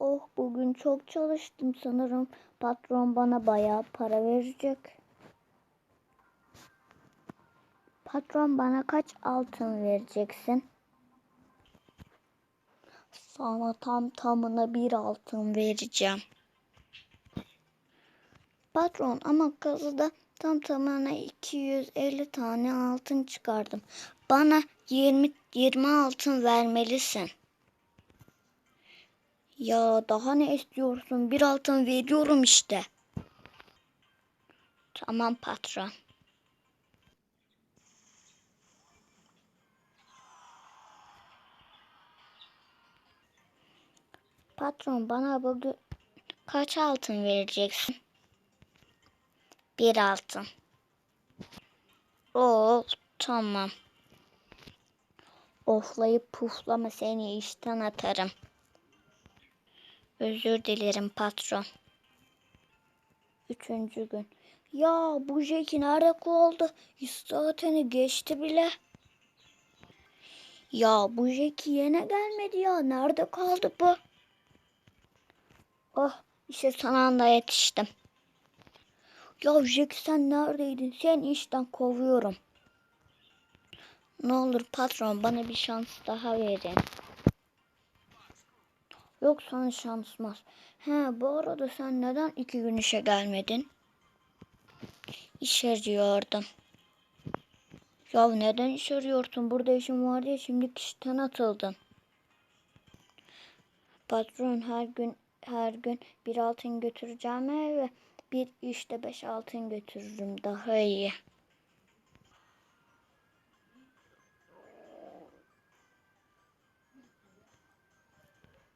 Oh bugün çok çalıştım sanırım. Patron bana bayağı para verecek. Patron bana kaç altın vereceksin? Sana tam tamına bir altın vereceğim. Patron ama kazıda tam tamına 250 tane altın çıkardım. Bana 20 20 altın vermelisin. Ya daha ne istiyorsun? Bir altın veriyorum işte. Tamam patron. Patron bana bugün kaç altın vereceksin? Bir altın. Oo tamam. Oflayıp puflama seni işten atarım. Özür dilerim patron. Üçüncü gün. Ya bu Jackie nerede? Yüz saatini geçti bile. Ya bu Jackie yine gelmedi ya. Nerede kaldı bu? Oh işte son anda yetiştim. Ya Jackie sen neredeydin? Sen işten kovuyorum. Ne olur patron bana bir şans daha verin. Yok sana şansmaz. He bu arada sen neden iki gün işe gelmedin? İş arıyordum. Ya neden iş arıyorsun? Burada işim var diye şimdi işten atıldın. Patron her gün her gün bir altın götüreceğim eve bir işte beş altın götürürüm daha iyi.